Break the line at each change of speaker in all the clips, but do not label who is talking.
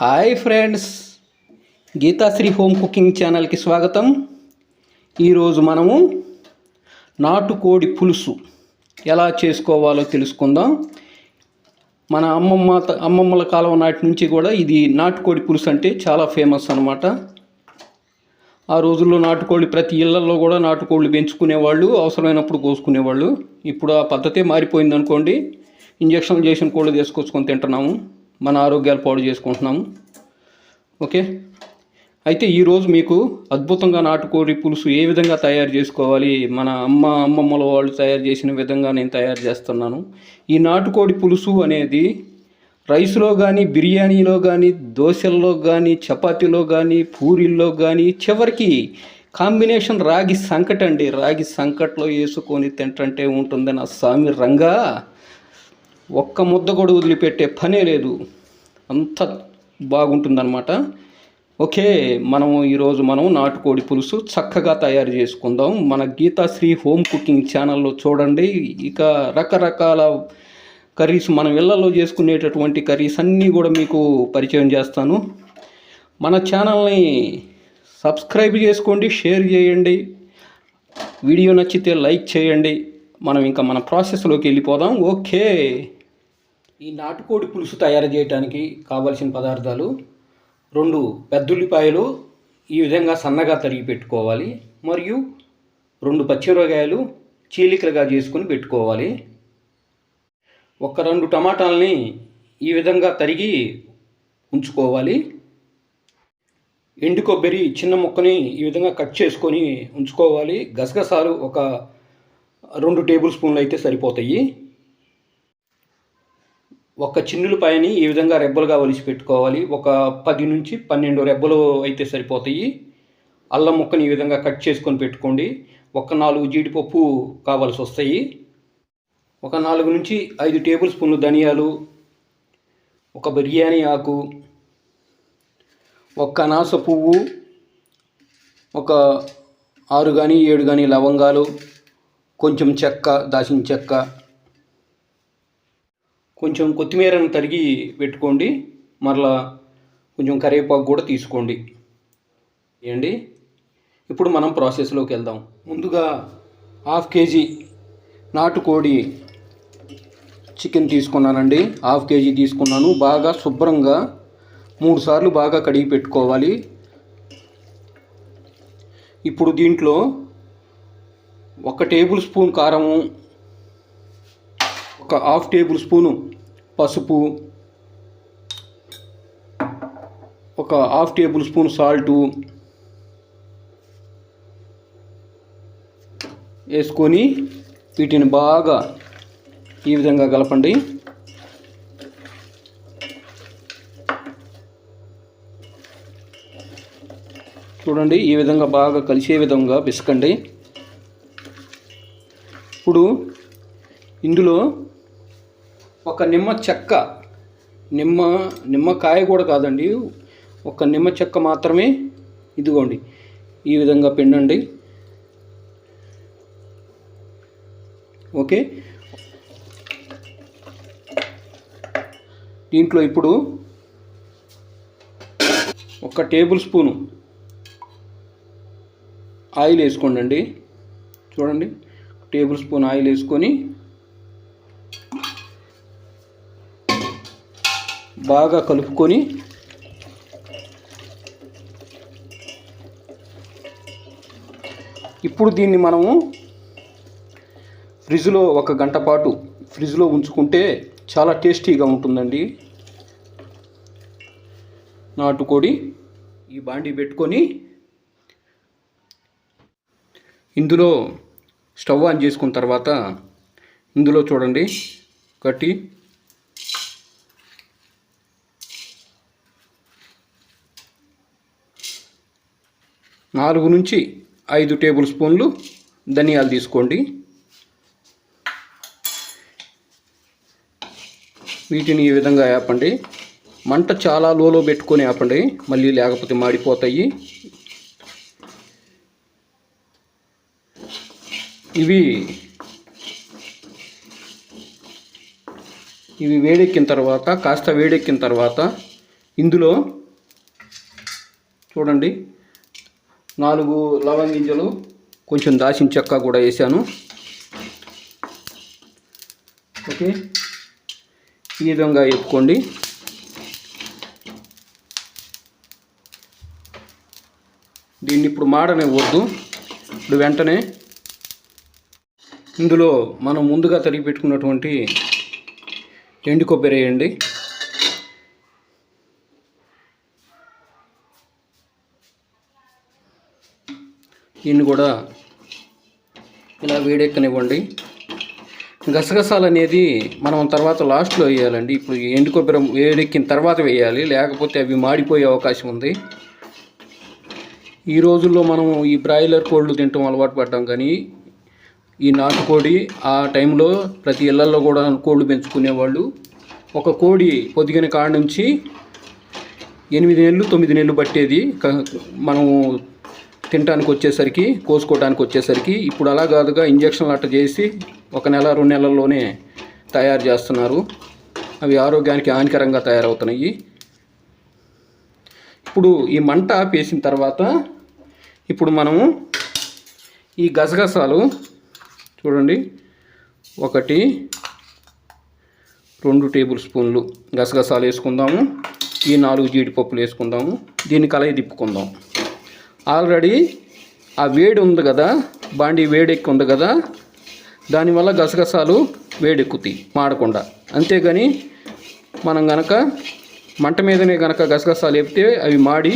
Hi friends. Geethasri home cooking ఛానల్కి స్వాగతం. ఈరోజు మనము నాటుకోడి పులుసు ఎలా చేసుకోవాలో తెలుసుకుందాం. మన అమ్మమ్మ అమ్మమ్మల కాలం నాటి నుంచి కూడా ఇది నాటుకోడి పులుసు అంటే చాలా ఫేమస్ అనమాట ఆ రోజుల్లో నాటుకోళ్ళు ప్రతి ఇళ్ళలో కూడా నాటుకోళ్ళు పెంచుకునేవాళ్ళు అవసరమైనప్పుడు కోసుకునేవాళ్ళు. ఇప్పుడు ఆ పద్ధతే మారిపోయింది అనుకోండి చేసిన కోళ్ళు తీసుకొచ్చుకొని తింటున్నాము. మన ఆరోగ్యాలు పాడు చేసుకుంటున్నాము. ఓకే? అయితే ఈరోజు మీకు అద్భుతంగా నాటుకోడి పులుసు ఏ విధంగా తయారు చేసుకోవాలి? మన అమ్మ అమ్మమ్మల వాళ్ళు తయారు చేసిన విధంగా నేను తయారు చేస్తున్నాను. ఈ నాటుకోడి పులుసు అనేది రైస్లో కానీ బిర్యానీలో కానీ దోశల్లో కానీ చపాతీలో కానీ పూరీల్లో కానీ చివరికి కాంబినేషన్ రాగి సంకట అండి రాగి సంకట్లో వేసుకొని తింటంటే ఉంటుందని నా స్వామి రంగా ఒక్క ముద్ద కూడా వదిలిపెట్టే పనే లేదు. అంత బాగుంటుందన్నమాట. ఓకే మనం ఈరోజు మనం నాటుకోడి పులుసు చక్కగా తయారు చేసుకుందాం. మన గీతాశ్రీ హోమ్ కుకింగ్ ఛానల్లో చూడండి. ఇక రకరకాల కర్రీస్ మనం ఇళ్ళలో చేసుకునేటటువంటి కర్రీస్ అన్నీ కూడా మీకు పరిచయం చేస్తాను. మన ఛానల్ని సబ్స్క్రైబ్ చేసుకోండి షేర్ చేయండి. వీడియో నచ్చితే లైక్ చేయండి. మనం ఇంకా మన ప్రాసెస్లోకి వెళ్ళిపోదాం. ఓకే. ఈ నాటుకోడి పులుసు తయారు చేయడానికి కావలసిన పదార్థాలు రెండు పెద్దుల్లిపాయలు ఈ విధంగా సన్నగా తరిగి పెట్టుకోవాలి. మరియు రెండు పచ్చిమిరపకాయలు చీలికలుగా చేసుకుని పెట్టుకోవాలి. ఒక రెండు టమాటాలని ఈ విధంగా తరిగి ఉంచుకోవాలి. ఎండు కొబ్బరి చిన్న ముక్కని ఈ విధంగా కట్ చేసుకొని ఉంచుకోవాలి. గసగసాలు ఒక రెండు టేబుల్ స్పూన్లు అయితే సరిపోతాయి. ఒక చిన్నులపాయని ఈ విధంగా రెబ్బలుగా ఒలిచి పెట్టుకోవాలి. ఒక పది నుంచి పన్నెండు రెబ్బలు అయితే సరిపోతాయి. అల్లం ముక్కని ఈ విధంగా కట్ చేసుకొని పెట్టుకోండి. ఒక నాలుగు జీడిపప్పు కావాల్సి వస్తాయి. ఒక నాలుగు నుంచి ఐదు టేబుల్ స్పూన్లు ధనియాలు ఒక బిర్యానీ ఆకు ఒక అనాస పువ్వు ఒక ఆరు కానీ ఏడు కానీ లవంగాలు కొంచెం చెక్క దాచిన చెక్క కొంచెం కొత్తిమీరను తరిగి పెట్టుకోండి. మరలా కొంచెం కరివేపాకు కూడా తీసుకోండి. ఏండి? ఇప్పుడు మనం ప్రాసెస్లోకి వెళ్దాం. ముందుగా హాఫ్ కేజీ నాటుకోడి చికెన్ తీసుకున్నానండి. హాఫ్ కేజీ తీసుకున్నాను. బాగా శుభ్రంగా మూడు సార్లు బాగా కడిగి పెట్టుకోవాలి. ఇప్పుడు దీంట్లో ఒక టేబుల్ స్పూన్ కారము ఒక హాఫ్ టేబుల్ స్పూను పసుపు ఒక హాఫ్ టేబుల్ స్పూన్ సాల్టు వేసుకొని వీటిని బాగా ఈ విధంగా కలపండి. చూడండి ఈ విధంగా బాగా కలిసే విధంగా పిసకండి. ఇప్పుడు ఇందులో ఒక నిమ్మ చెక్క నిమ్మ నిమ్మకాయ కూడా కాదండి. ఒక నిమ్మ చెక్క మాత్రమే ఇదిగోండి. ఈ విధంగా పిండండి. ఓకే. దీంట్లో ఇప్పుడు ఒక టేబుల్ స్పూను ఆయిల్ వేసుకోండి చూడండి. టేబుల్ స్పూన్ ఆయిల్ వేసుకొని బాగా కలుపుకొని ఇప్పుడు దీన్ని మనము ఫ్రిడ్జ్లో ఒక గంట పాటు ఫ్రిడ్జ్లో ఉంచుకుంటే చాలా టేస్టీగా ఉంటుందండి. నాటుకోడి ఈ బాండీ పెట్టుకొని ఇందులో స్టవ్ ఆన్ చేసుకున్న తర్వాత ఇందులో చూడండి ఒకటి నాలుగు నుంచి ఐదు టేబుల్ స్పూన్లు ధనియాలు తీసుకోండి. వీటిని ఈ విధంగా ఆపండి. మంట చాలా లోలో పెట్టుకొని ఆపండి. మళ్ళీ లేకపోతే మాడిపోతాయి. ఇవి ఇవి వేడెక్కిన తర్వాత కాస్త వేడెక్కిన తర్వాత ఇందులో చూడండి. నాలుగు లవంగింజలు కొంచెం దాచిన చెక్క కూడా వేసాను. ఓకే. ఈ విధంగా వేపుకోండి. దీన్ని ఇప్పుడు మాడనివ్వద్దు. ఇప్పుడు వెంటనే ఇందులో మనం ముందుగా తరిగి పెట్టుకున్నటువంటి ఎండు కొబ్బరి వేయండి. దీన్ని కూడా ఇలా వేడెక్కనివ్వండి. గసగసాలు అనేది మనం తర్వాత లాస్ట్లో వేయాలండి. ఇప్పుడు ఎండు కొబ్బరి వేడెక్కిన తర్వాత వేయాలి. లేకపోతే అవి మాడిపోయే అవకాశం ఉంది. ఈ రోజుల్లో మనం ఈ బ్రాయిలర్ కోళ్ళు తింటాం అలవాటు పడ్డాం కానీ ఈ నాటుకోడి ఆ టైంలో ప్రతి ఇళ్ళలో కూడా కోళ్ళు పెంచుకునేవాళ్ళు. ఒక కోడి పొదిగిన కాడ నుంచి ఎనిమిది నెలలు తొమ్మిది నెలలు పట్టేది. మనము తినడానికి వచ్చేసరికి కోసుకోవడానికి వచ్చేసరికి ఇప్పుడు అలా కాదుగా ఇంజక్షన్లు అట్ట చేసి ఒక నెల రెండు నెలల్లోనే తయారు చేస్తున్నారు. అవి ఆరోగ్యానికి హానికరంగా తయారవుతున్నాయి. ఇప్పుడు ఈ మంట ఆపేసిన తర్వాత ఇప్పుడు మనము ఈ గసగసాలు చూడండి. ఒకటి రెండు టేబుల్ స్పూన్లు గసగసాలు వేసుకుందాము. ఈ నాలుగు జీడిపప్పులు వేసుకుందాము. దీన్ని కలయి తిప్పుకుందాం. ఆల్రెడీ ఆ వేడి ఉంది కదా బాండి వేడెక్కి ఉంది కదా దానివల్ల గసగసాలు వేడెక్కుతాయి మాడకుండా. అంతేగాని మనం గనక మంట మీదనే గనక గసగసాలు వేపితే అవి మాడి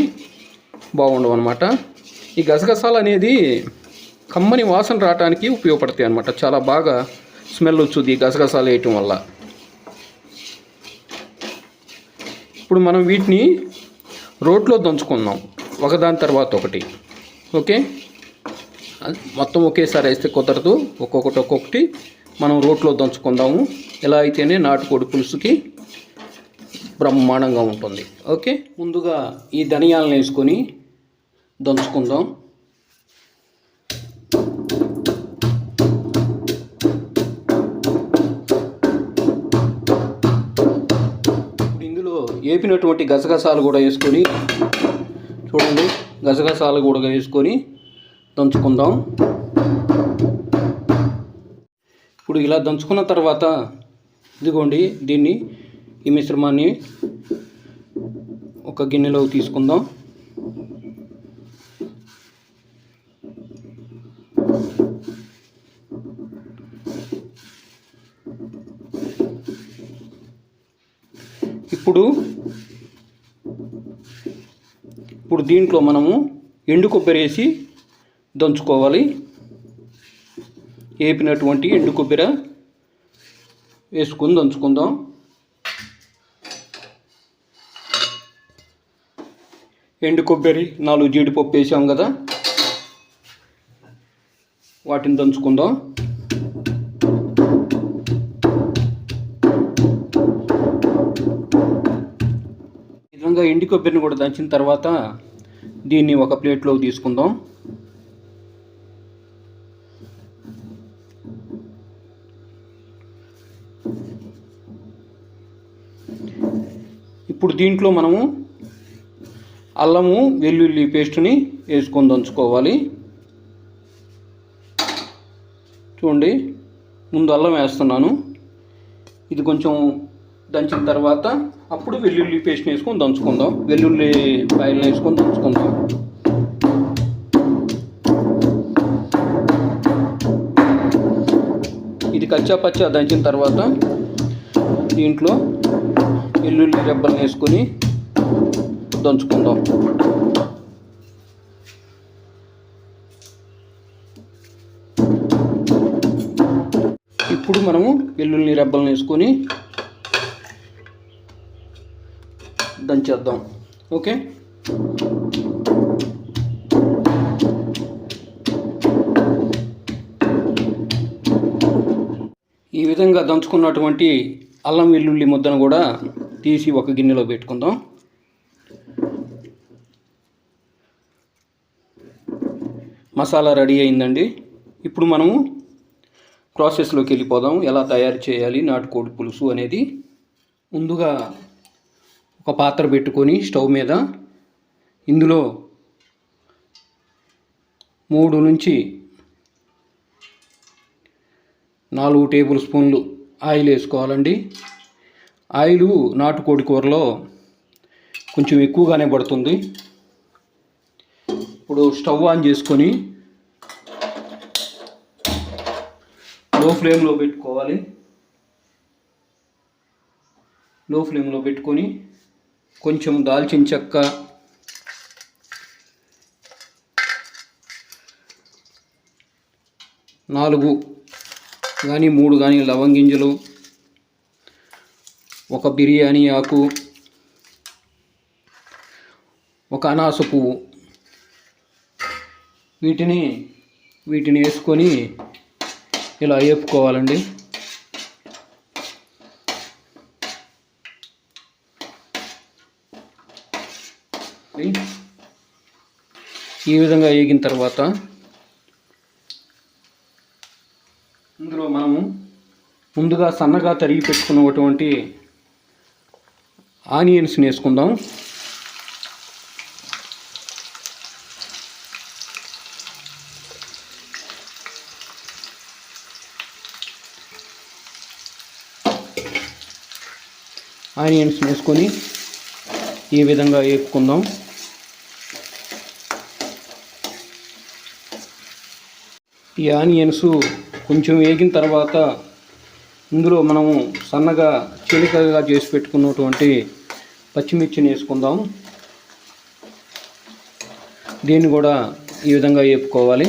బాగుండవు అనమాట ఈ గసగసాలు అనేది కమ్మని వాసన రావడానికి ఉపయోగపడతాయి అనమాట చాలా బాగా స్మెల్ వచ్చుద్ది ఈ గసగసాలు వేయటం వల్ల. ఇప్పుడు మనం వీటిని రోట్లో దంచుకుందాం. ఒకదాని తర్వాత ఒకటి. ఓకే? అది మొత్తం ఒకేసారి వేస్తే కుదరదు. ఒక్కొక్కటి ఒక్కొక్కటి మనం రోట్లో దంచుకుందాము. ఎలా అయితేనే నాటుకోడి పులుసుకి బ్రహ్మాండంగా ఉంటుంది. ఓకే? ముందుగా ఈ ధనియాలను వేసుకొని దంచుకుందాం. ఇందులో వేపినటువంటి గసగసాలు కూడా వేసుకొని చూడండి. గసగసాలు కూడా వేసుకొని దంచుకుందాం. ఇప్పుడు ఇలా దంచుకున్న తర్వాత ఇదిగోండి దీన్ని ఈ మిశ్రమాన్ని ఒక గిన్నెలో తీసుకుందాం. ఇప్పుడు ఇప్పుడు దీంట్లో మనము ఎండు కొబ్బరి వేసి దంచుకోవాలి. వేపినటువంటి ఎండు కొబ్బరి వేసుకొని దంచుకుందాం. ఎండు కొబ్బరి నాలుగు జీడిపప్పు వేసాం కదా. వాటిని దంచుకుందాం. ఈ ఎండి కొబ్బరిని కూడా దంచిన తర్వాత దీన్ని ఒక ప్లేట్లోకి తీసుకుందాం. ఇప్పుడు దీంట్లో మనము అల్లము వెల్లుల్లి పేస్ట్ని వేసుకొని దంచుకోవాలి. చూడండి ముందు అల్లం వేస్తున్నాను. ఇది కొంచెం దంచిన తర్వాత అప్పుడు వెల్లుల్లి పేస్ట్ వేసుకొని దంచుకుందాం. వెల్లుల్లి పాయలు వేసుకొని దంచుకుందాం. ఇది కచ్చా పచ్చా దంచిన తర్వాత దీంట్లో వెల్లుల్లి రెబ్బలు వేసుకొని దంచుకుందాం. ఇప్పుడు మనము వెల్లుల్లి రెబ్బలను వేసుకొని దంచేద్దాం ఓకే ఈ విధంగా దంచుకున్నటువంటి అల్లం వెల్లుల్లి ముద్దను కూడా తీసి ఒక గిన్నెలో పెట్టుకుందాం. మసాలా రెడీ అయిందండి. ఇప్పుడు మనము ప్రాసెస్లోకి వెళ్ళిపోదాం. ఎలా తయారు చేయాలి నాటుకోడి పులుసు అనేది ముందుగా ఒక పాత్ర పెట్టుకొని స్టవ్ మీద ఇందులో మూడు నుంచి నాలుగు టేబుల్ స్పూన్లు ఆయిల్ వేసుకోవాలండి. ఆయిల్ నాటుకోడి కూరలో కొంచెం ఎక్కువగానే పడుతుంది. ఇప్పుడు స్టవ్ ఆన్ చేసుకొని లో ఫ్లేమ్లో పెట్టుకోవాలి. లో ఫ్లేమ్లో పెట్టుకొని కొంచెం దాల్చిన చెక్క. నాలుగు కానీ మూడు కానీ లవంగింజలు ఒక బిర్యానీ ఆకు. ఒక అనాస పువ్వు. వీటిని వీటిని వేసుకొని ఇలా వేపుకోవాలండి ఈ విధంగా వేగిన తర్వాత ఇందులో మనము ముందుగా సన్నగా తరిగి పెట్టుకున్నటువంటి ఆనియన్స్ని వేసుకుందాం ఆనియన్స్ వేసుకొని ఈ విధంగా వేపుకుందాం. ఈ ఆనియన్స్ కొంచెం వేగిన తర్వాత ఇందులో మనము సన్నగా చిలికగా చేసి పెట్టుకున్నటువంటి పచ్చిమిర్చిని వేసుకుందాం. దీన్ని కూడా ఈ విధంగా వేపుకోవాలి.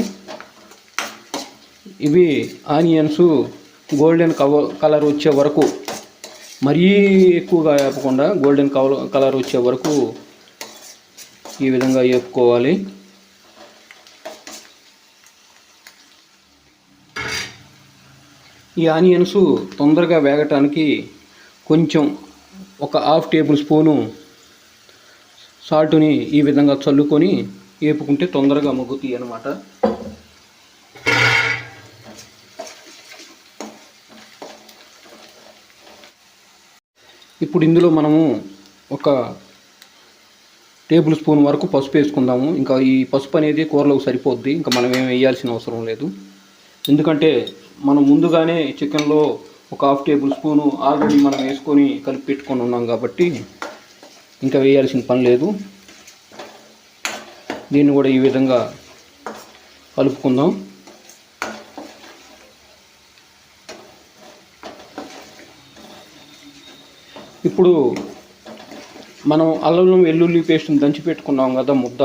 ఇవి ఆనియన్స్ గోల్డెన్ కలర్ వచ్చే వరకు మరీ ఎక్కువగా వేపకుండా గోల్డెన్ కలర్ వచ్చే వరకు ఈ విధంగా వేపుకోవాలి. ఈ ఆనియన్స్ తొందరగా వేగటానికి కొంచెం ఒక హాఫ్ టేబుల్ స్పూను సాల్ట్ని ఈ విధంగా చల్లుకొని వేపుకుంటే తొందరగా మగ్గుతాయి అన్నమాట. ఇప్పుడు ఇందులో మనము ఒక టేబుల్ స్పూన్ వరకు పసుపు వేసుకుందాము. ఇంకా ఈ పసుపు అనేది కూరలోకి సరిపోద్ది. ఇంకా మనం ఏం వేయాల్సిన అవసరం లేదు. ఎందుకంటే మనం ముందుగానే చికెన్లో ఒక హాఫ్ టేబుల్ స్పూను ఆల్రెడీ మనం వేసుకొని కలిపి పెట్టుకొని ఉన్నాం కాబట్టి ఇంకా వేయాల్సిన పని లేదు. దీన్ని కూడా ఈ విధంగా కలుపుకుందాం. ఇప్పుడు మనం అల్లం వెల్లుల్లి పేస్ట్ని దంచి పెట్టుకున్నాం కదా ముద్ద.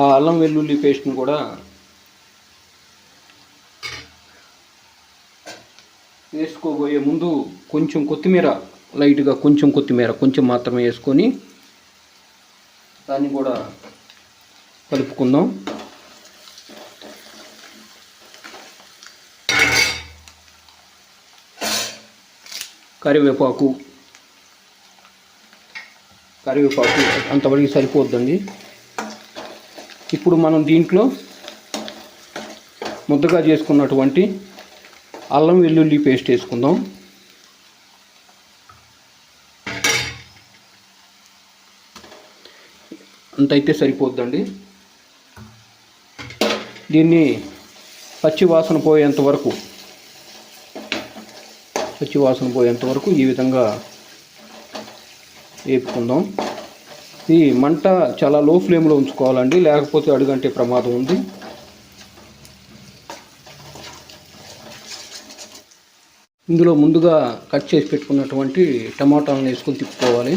ఆ అల్లం వెల్లుల్లి పేస్ట్ని కూడా వేసుకోబోయే ముందు కొంచెం కొత్తిమీర లైట్గా కొంచెం కొత్తిమీర కొంచెం మాత్రమే వేసుకొని దాన్ని కూడా కలుపుకుందాం. కరివేపాకు కరివేపాకు అంతవరకు సరిపోద్దండి. ఇప్పుడు మనం దీంట్లో ముద్దగా చేసుకున్నటువంటి అల్లం వెల్లుల్లి పేస్ట్ వేసుకుందాం. అంతైతే సరిపోద్దండి. దీన్ని పచ్చి వాసన పోయేంత వరకు పచ్చి వాసన పోయేంత వరకు ఈ విధంగా వేపుకుందాం. ఈ మంట చాలా లో ఫ్లేమ్లో ఉంచుకోవాలండి లేకపోతే అడుగంటే ప్రమాదం ఉంది. ఇందులో ముందుగా కట్ చేసి పెట్టుకున్నటువంటి టమాటాలను వేసుకొని తిప్పుకోవాలి.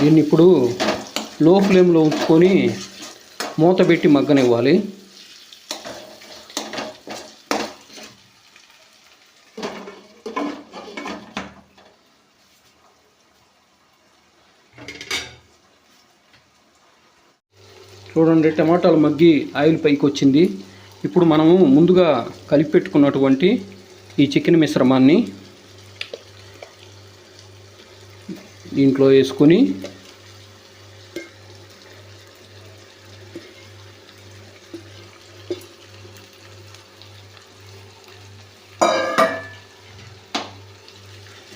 దీన్ని ఇప్పుడు లో ఫ్లేమ్లో ఉంచుకొని మూత పెట్టి మగ్గనివ్వాలి. చూడండి టమాటాలు మగ్గి ఆయిల్ పైకి వచ్చింది ఇప్పుడు మనము ముందుగా కలిపి పెట్టుకున్నటువంటి ఈ చికెన్ మిశ్రమాన్ని దీంట్లో వేసుకొని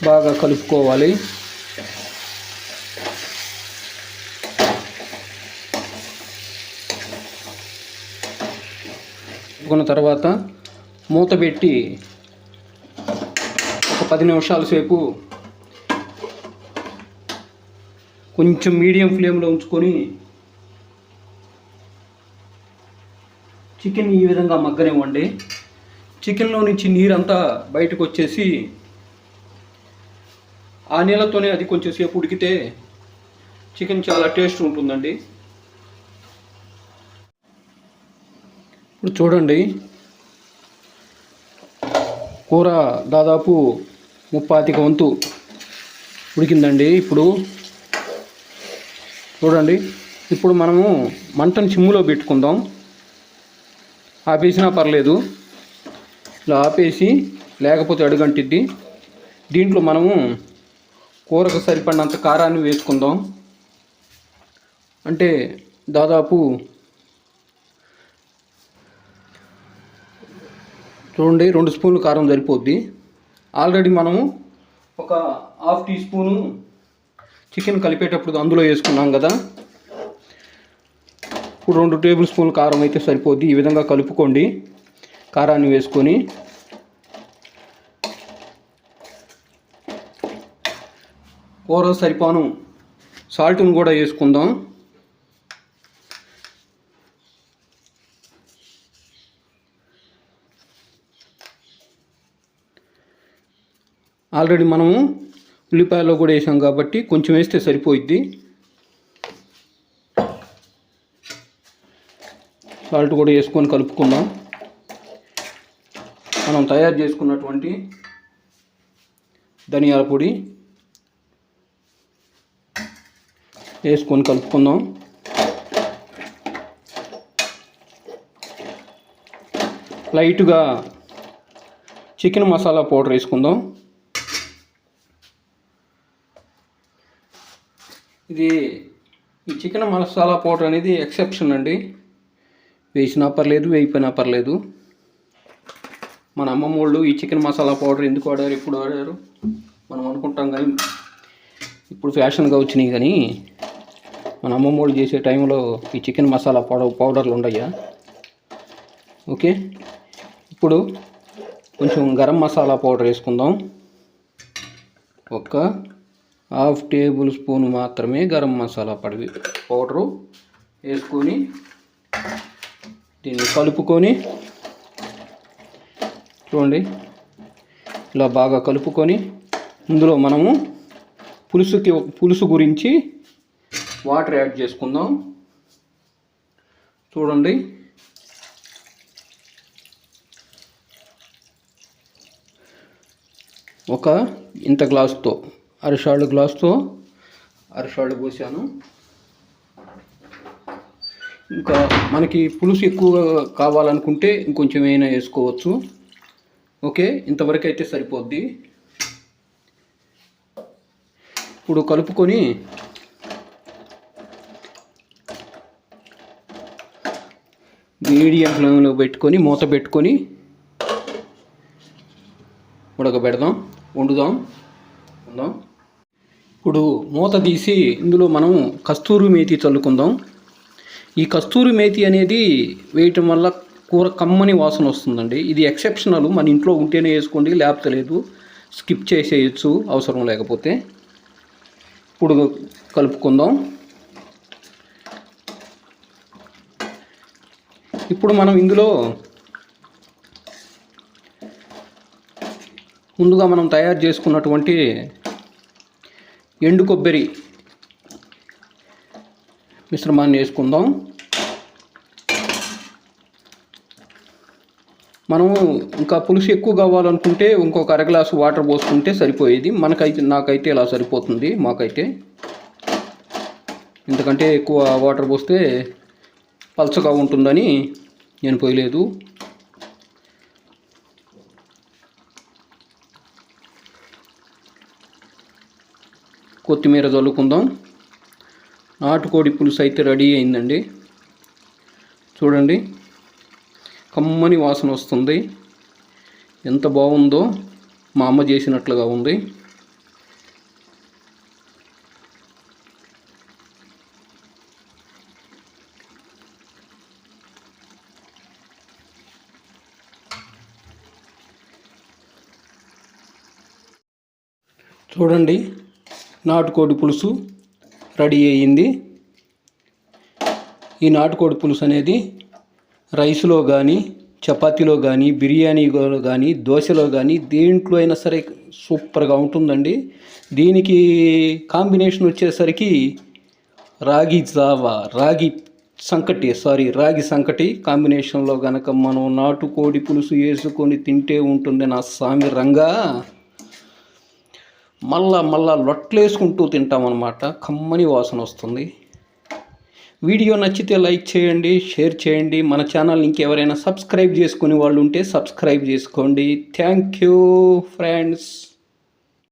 బాగా కలుపుకోవాలి. కలుపుకున్న తర్వాత మూత పెట్టి ఒక పది నిమిషాల సేపు కొంచెం మీడియం ఫ్లేమ్లో ఉంచుకొని చికెన్ ఈ విధంగా మగ్గనివ్వండి. చికెన్లో నుంచి నీరంతా బయటకు వచ్చేసి ఆ నీళ్ళతోనే అది కొంచెం సేపు ఉడికితే చికెన్ చాలా టేస్ట్ ఉంటుందండి. ఇప్పుడు చూడండి. కూర దాదాపు ముప్పాతిక వంతు ఉడికిందండి ఇప్పుడు. చూడండి. ఇప్పుడు మనము మంటను చిమ్ములో పెట్టుకుందాం. ఆపేసినా పర్లేదు. ఇలా ఆపేసి లేకపోతే అడుగంటిద్ది. దీంట్లో మనము కూరకు సరిపడినంత కారాన్ని వేసుకుందాం. అంటే దాదాపు చూడండి రెండు స్పూన్లు కారం సరిపోద్ది. ఆల్రెడీ మనము ఒక హాఫ్ టీ స్పూను చికెన్ కలిపేటప్పుడు అందులో వేసుకున్నాం కదా. ఇప్పుడు రెండు టేబుల్ స్పూన్లు కారం అయితే సరిపోద్ది. ఈ విధంగా కలుపుకోండి. కారాన్ని వేసుకొని కూర సరిపోను. సాల్ట్ను కూడా వేసుకుందాం. ఆల్రెడీ మనము ఉల్లిపాయలో కూడా వేసాం కాబట్టి కొంచెం వేస్తే సరిపోయిద్ది. సాల్ట్ కూడా వేసుకొని కలుపుకుందాం. మనం తయారు చేసుకున్నటువంటి ధనియాల పొడి వేసుకొని కలుపుకుందాం. లైట్గా చికెన్ మసాలా పౌడర్ వేసుకుందాం. ఇది ఈ చికెన్ మసాలా పౌడర్ అనేది ఎక్సెప్షన్ అండి. వేసినా పర్లేదు వేయిపోయినా పర్లేదు. మన అమ్మమ్మ వాళ్ళు ఈ చికెన్ మసాలా పౌడర్ ఎందుకు వాడారు ఎప్పుడు వాడారు? మనం అనుకుంటాం కానీ ఇప్పుడు ఫ్యాషన్గా వచ్చినాయి కానీ మన అమ్మమ్మ వాళ్ళు చేసే టైంలో ఈ చికెన్ మసాలా పౌడర్ పౌడర్లు ఉండయా? ఓకే. ఇప్పుడు కొంచెం గరం మసాలా పౌడర్ వేసుకుందాం. ఒక హాఫ్ టేబుల్ స్పూన్ మాత్రమే గరం మసాలా పడి పౌడరు వేసుకొని దీన్ని కలుపుకొని చూడండి ఇలా బాగా కలుపుకొని ఇందులో మనము పులుసుకి పులుసు గురించి వాటర్ యాడ్ చేసుకుందాం. చూడండి. ఒక ఇంత గ్లాసుతో అరిషాళ్ళు గ్లాస్తో అరిషాళ్ళు పోసాను. ఇంకా మనకి పులుసు ఎక్కువగా కావాలనుకుంటే ఇంకొంచెం అయినా వేసుకోవచ్చు. ఓకే ఇంతవరకు అయితే సరిపోద్ది. ఇప్పుడు కలుపుకొని మీడియం ఫ్లేమ్లో పెట్టుకొని మూత పెట్టుకొని ఉడకబెడదాం వండుదాం ఉందాం ఇప్పుడు మూత తీసి ఇందులో మనం కస్తూరి మేతి చల్లుకుందాం. ఈ కస్తూరి మేతి అనేది వేయటం వల్ల కూర కమ్మని వాసన వస్తుందండి. ఇది ఎక్సెప్షనల్. మన ఇంట్లో ఉంటేనే వేసుకోండి లేకపోతే లేదు. స్కిప్ చేసేయచ్చు అవసరం లేకపోతే. ఇప్పుడు కలుపుకుందాం. ఇప్పుడు మనం ఇందులో ముందుగా మనం తయారు చేసుకున్నటువంటి ఎండు కొబ్బరి మిశ్రమాన్ని వేసుకుందాం. మనము ఇంకా పులుసు ఎక్కువ కావాలనుకుంటే ఇంకొక అర గ్లాసు వాటర్ పోసుకుంటే సరిపోయేది. మనకైతే నాకైతే ఇలా సరిపోతుంది మాకైతే. ఎందుకంటే ఎక్కువ వాటర్ పోస్తే పలచగా ఉంటుందని నేను పోయలేదు. కొత్తిమీర చల్లుకుందాం. నాటుకోడి పులుసు అయితే రెడీ అయిందండి. చూడండి కమ్మని వాసన వస్తుంది. ఎంత బాగుందో మా అమ్మ చేసినట్లుగా ఉంది. చూడండి నాటుకోడి పులుసు రెడీ అయ్యింది. ఈ నాటుకోడి పులుసు అనేది రైస్లో కానీ చపాతీలో కానీ బిర్యానీలో కానీ దోశలో కానీ దేంట్లో అయినా సరే సూపర్గా ఉంటుందండి. దీనికి కాంబినేషన్ వచ్చేసరికి రాగి జావా రాగి సంకటి సారీ రాగి సంకటి కాంబినేషన్లో కనుక మనం నాటుకోడి పులుసు వేసుకొని తింటే ఉంటుంది నా స్వామి రంగా. మళ్ళా మళ్ళా లొట్లేసుకుంటూ తింటామన్నమాట కమ్మని వాసన వస్తుంది. వీడియో నచ్చితే లైక్ చేయండి షేర్ చేయండి. మన ఛానల్ ఇంకెవరైనా సబ్స్క్రైబ్ చేసుకునే వాళ్ళు ఉంటే సబ్స్క్రైబ్ చేసుకోండి. Thank you friends.